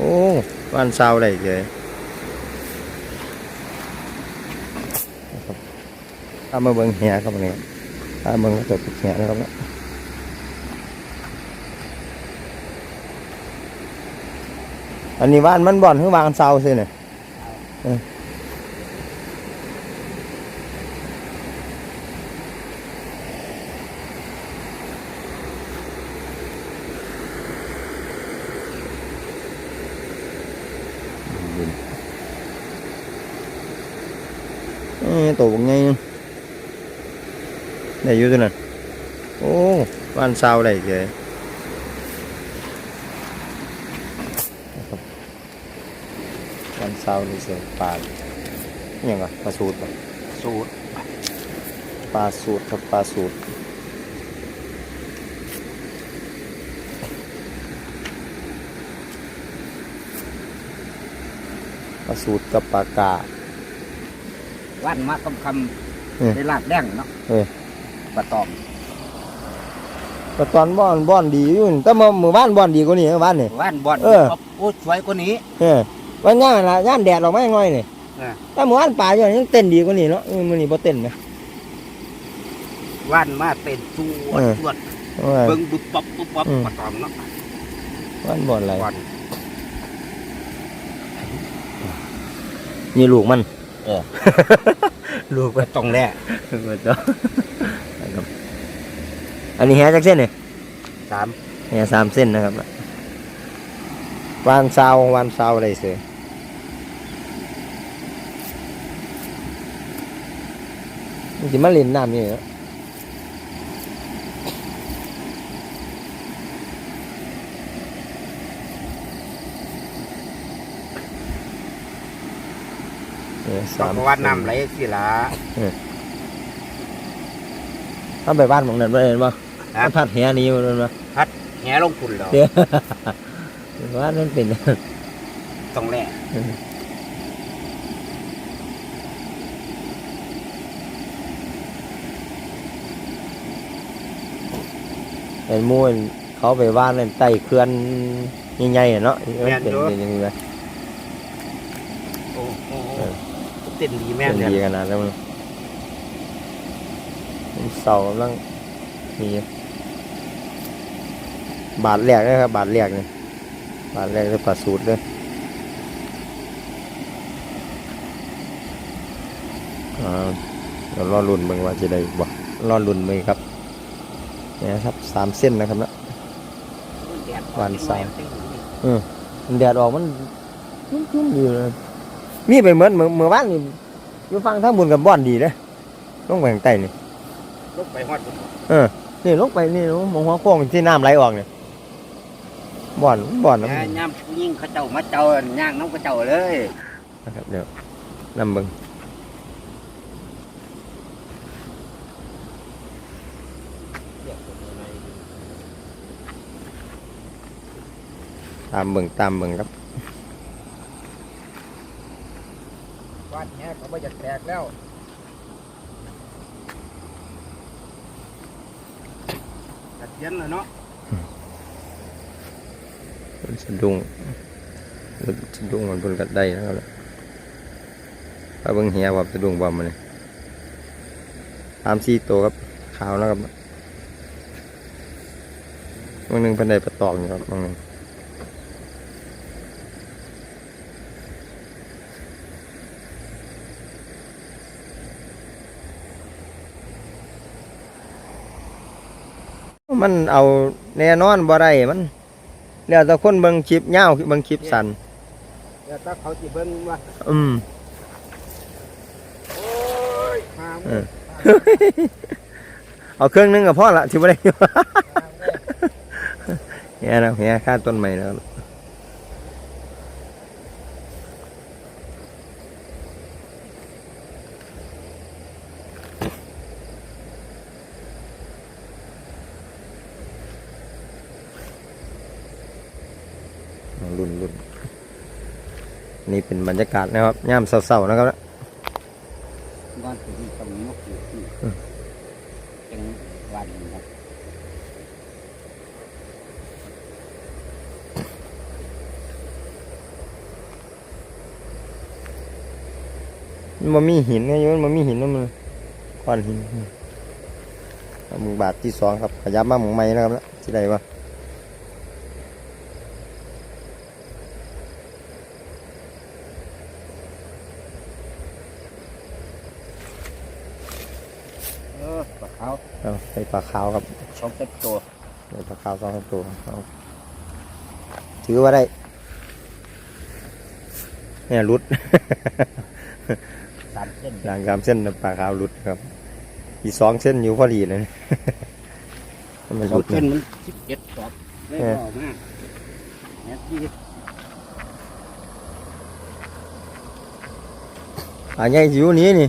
โอ้บ้านเศร้าได้เลยถ้ามาเบิ้งเหียครับเนี่ยถ้าเบิ้งตัวเหียนะครับนะอันนี้บ้านมันบ่อนคือบางเศร้าสิเนี่ยเออเอ้ย ตัวเป็นไงได้อยู่ตัวนั้นโอ้บ้านเศร้าได้เลยนะครับบ้านเศร้านี่เสียงปลาอหย่างอะปลาสูตรปะสูตรปลาสูตรครับปลาสูตรปลาสูตรกับปลากา วันมาคำคเออำในลาดแดงเนาะเออปลาตองปลาตอนบ่อนบ่อนดีอยู่นี่แต่เมื่อมือบ้านบ่อนดีกว่านี้เมื่อบ้านนี่ ว่านบอลเออโอ้สวยกว่านี้ เออวันย่างละย่านแดดออกมาง่อยนี่เออแต่เมื่อวานป่าอยู่นี่ยังเต้นดีกว่านี้เนาะเออมื้อนี้บ่เต้นไหม ว่านมาเต้นสวเอดอสวดเออ เบิ่งบุบปับบุบปับอืม ปลาตองเนาะบ้านบ่อนอะไรว่านนี่ลูกมัน เออ ลูกปลาตองแร่มันเจ้านะครับ อันนี้แฮจักเส้นนี่สามแฮสามเส้นนะครับวานซาววานซาวอะไรเสือมันสิมาเล่นน้ำนี่เนาะเอ สามราะว่าน้ำไหลสิละถ้าไปบ้านของนั่นไปเห็นป่ะครับพัดแหนี้มันมาแหลงคุณแล้วเดี๋ยวว่านั่นเป็นตองแร่เป็นหมู่นเขาไปว่านนั่นใต้เขื่อนใหญ่ๆอะเนาะมันเป็นเป็นยังไงโอ้โห เออ เต้นดีแม่เป็นเนี่ยดีขนาดนั้นมันมันเสากำลังมีบาทแรกเลยครับ บาทแรกนี่บาทแรกเลยปัดสูตรเลยอ่าเดี๋ยวรอรุ่นเบิ่งว่าจะได้บ่รอรุ่นเบิ่งครับเนี่ยครับสามเส้นนะครับเนาะวันเสาร์มันแดดออกมันมันชุ่มดีเลย มีไปเหมือนเมื่อเมื่อวานนี่อยู่ฟังทั้งบนกับบ่อนดีเลยลงไปข้างใต้นี่ลงไปฮอดนี่ลงไปนี่ลงมองหัวโค้งที่น้ำไหลออกเนี่ยบ่อนบ่อนนะแม่ย่ำผู้ยิ่งเขาเจ้ามาเจ้าย่างน้ำเขาเจ้าเลยนะครับเดี๋ยวนํเบิ่งตามเบิ่งตามเบิ่งครับ วัดแหเขาไม่อยากแตกแล้วกระเทียนเลยเนาะมันสะดุ้งมันสะดุ้งมันบนกระไดนะครับถ้าเบิ่งเหียว่าสะดุ้งบ่มันนี่ตามสี่ตัวครับขาวนะครับบางหนึงเป็นไดประตอกอยู่ครับบางหนึง มันเอาแน่นอนบ่ได้มันแล้วแต่คนเบิ่งคลิปยาวเบิ่งคลิปสั้นเดี๋ยวถ้าเขาจะเบิ่งว่าอืมโอ้ยหามเออเอาเครื่องนึงกับพ่อละที่ไม่ได้เนี่ยนะเนี่ยค่าต้นใหม่แล้ว รุ่นรุ่นนี่เป็นบรรยากาศนะครับย่ามเศร้าๆนะครับบ้านผมตรงนี้ก็คือจังวันครับมันมีหินนะโยนมันมีหินนะมันก้อนหินมู่บาทที่สองครับขยับมาหมู่ไม้นะครับนะที่ใดวะ ใส่ปลาขาวครับสองเต็มตัวใส่ปลาขาวสองตัวเอาถือว่าได้เนี่ยรุดสามเส้นหลังสามเส้นปลาขาวรุดครับ อีกสองเส้นอยู่พอดีเลยมันสอรุงดเส้นะนมันสิบเจ็ดสอบไม่พอมากเนี่ยที่ปลาใหญ่อยู่นี้นี่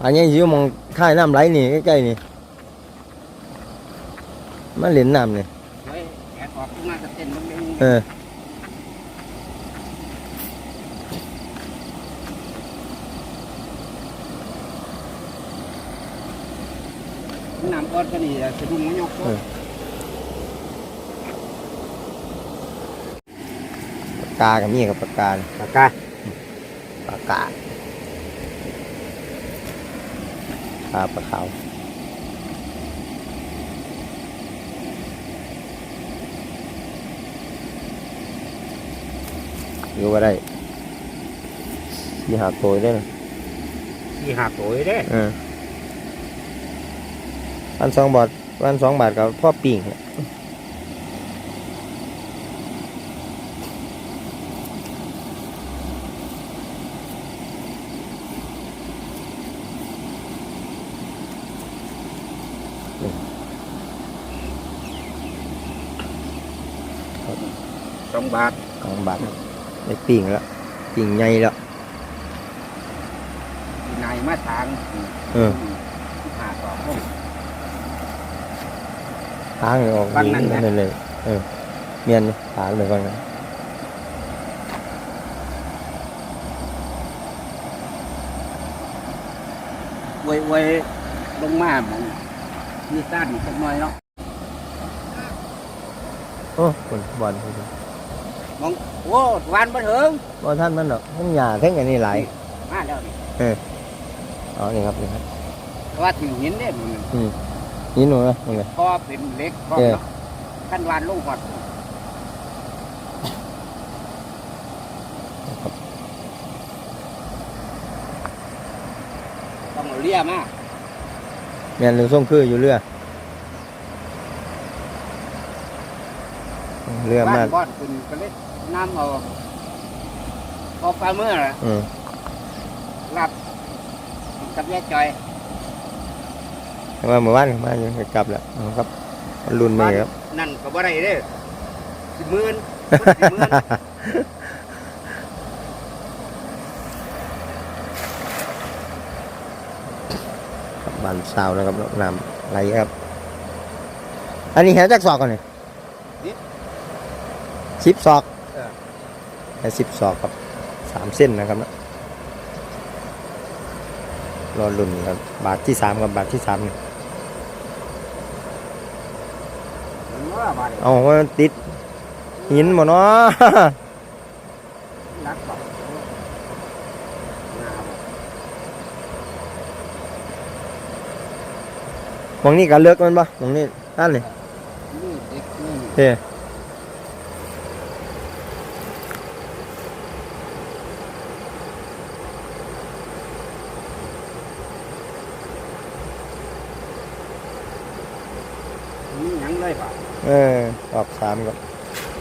ปลาใหญ่อยู่มองท่ายน้ำไหลนี่ใกล้ๆนี่ มันเหรียญน้ำนี่ไว้แอบออกขึ้นมากับเส้นมันไม่เออน้ำก้อนก็นี่สะดุ้งมันยกตัวปากกากับมีกับปากกาปากกาปากกาปลาปลาขาว อยู่ว่าได้ยี่หาตัวได้นะที่หักตัวเด้เออวันสองบาทวันสองบาทกับพ่อปิ่งเนี่ย Ừ. สองบาทสองบาท ได้ปิ่งแล้วปิ่งใหญ่แล้วที่นายมาทางเออหาต่อพวกทางเลยออกฝั่งนั้นนะนั่นเลยเออเมียนทางเลยก่อนนะไว้ไว้ลงมาหมองมีสั้นสักหน่อยเนาะโอ้คนบอลคน มองโอ้หวานบ่ถึงบอลท่านมันหรอกมันหยาเท่งอันนี้หลายมาแล้วนี่อ๋อนี่ครับนี่ครับแต่ว่าถึงหินเนี่ยมันนี่หนูนะนี่ไงพอเป็นเล็กก็เออเนาะขั้นหวานลงก่อนต้องเอาเลี่ยมาเมียนหรือส่งคืออยู่เรือเรือบ้ามานบอดขึ้นก็เลย น้ำเอาพอปลาเมื่อน่ะอืมรับกับยายจอยแต่ว่าเมื่อวานมาอยู่กลับแล้วเอาครับรุ่นใหม่ครับนั่นก็บ่ได้เด้อสิหมื่นสิหมื่นบานสาวนะครับน้ำไหลครับ อันนี้แหจักศอกก่อนนี่สิบศอก แค่สิบศอกครับสามเส้นนะครับนะรอลุ่นครับบาทที่สามกับบาทที่สามนี่มันว่าบาดเอาว่ามันติดหินหมดเนาะรักบอกน้าบอกหมองนี้ก็เลือกมันปะหมองนี้นั่นเลยนี่เด็กนี่เฮ้ นี่หยังเลยป่ะ เออรอบสามครับ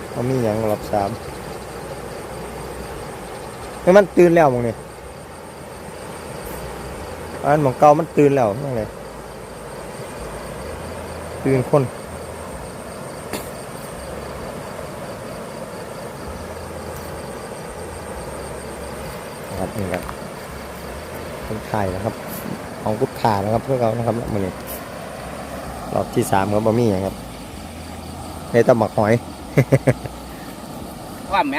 เขามีอย่างรอบสามเฮ้มันตื่นแล้วมองนี้อันหมองเก่ามันตื่นแล้วนั่นเลยตื่นคนครับนี่ครับคนไทยนะครับ ของกุดขานะครับเพื่อเขานะครับมือนี้รอบที่สามครับบะมี่อย่างครับ เฮ้ยตะหมักหอยความไหม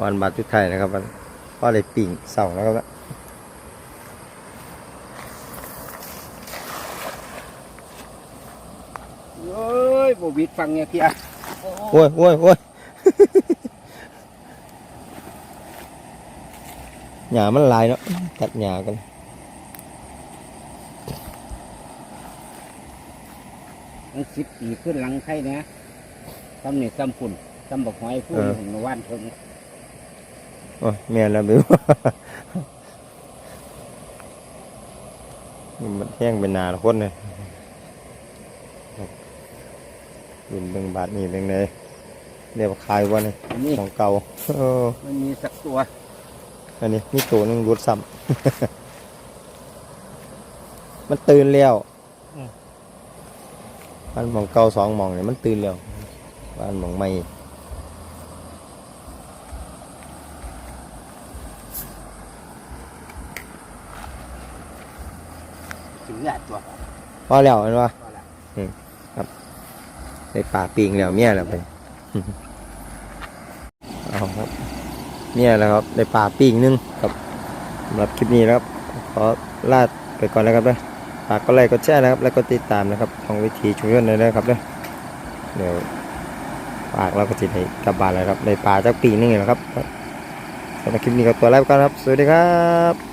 วันบาททุกไทยนะครับมันก็เลยปิ่งเสาแล้วครับเอ้ยโบวิดฟังเนี่ยเพียโอ้โหโอ้ยโอ้ยโอ้ยโหญ้ามันหลายเนาะตัดหญ้ากันมันสิบปีขึ้นหลังไข่นะ ซ้ำนี่ซ้ำฝุ่นซ้ำบักหอยพูดหุ่นมาว่านเพิ่งโอ้ยแม่นแล้วบิวมันแห้งเป็นนาละคนเลยยินเบิ่งบาทนี่เป็นไงเรียกว่าคายว่านี่อันนี้ของเก่าเออมันมีสักตัว อันนี้มีตัวหนึงรุดซ้ำมันตื่นแล้วมันหมองเก่าสองหมองเนี่ยมันตื่นแล้ว มันหมองไม่ถึงเลือดตัวพอแล้วเห็นปะก็ละในป่าปิงแล้วเมียแล้วไปเอาครับเมียแล้วครับในป่าปิงหนึงครับสำหรับคลิปนี้นะครับ ขอลาไปก่อนแล้วครับเด้อฝากก็ไลค์กดแชร์นะครับ แล้วก็ติดตามนะครับของวิธีชุมชนเลยนะครับเด้อเดี๋ยว ฝากเราก็ติดให้กลับบ้านเลยครับในป่าจักปีนึงนี่แหละครับสำหรับคลิปนี้ก็ตัวแรกก่อนครับ สวัสดีครับ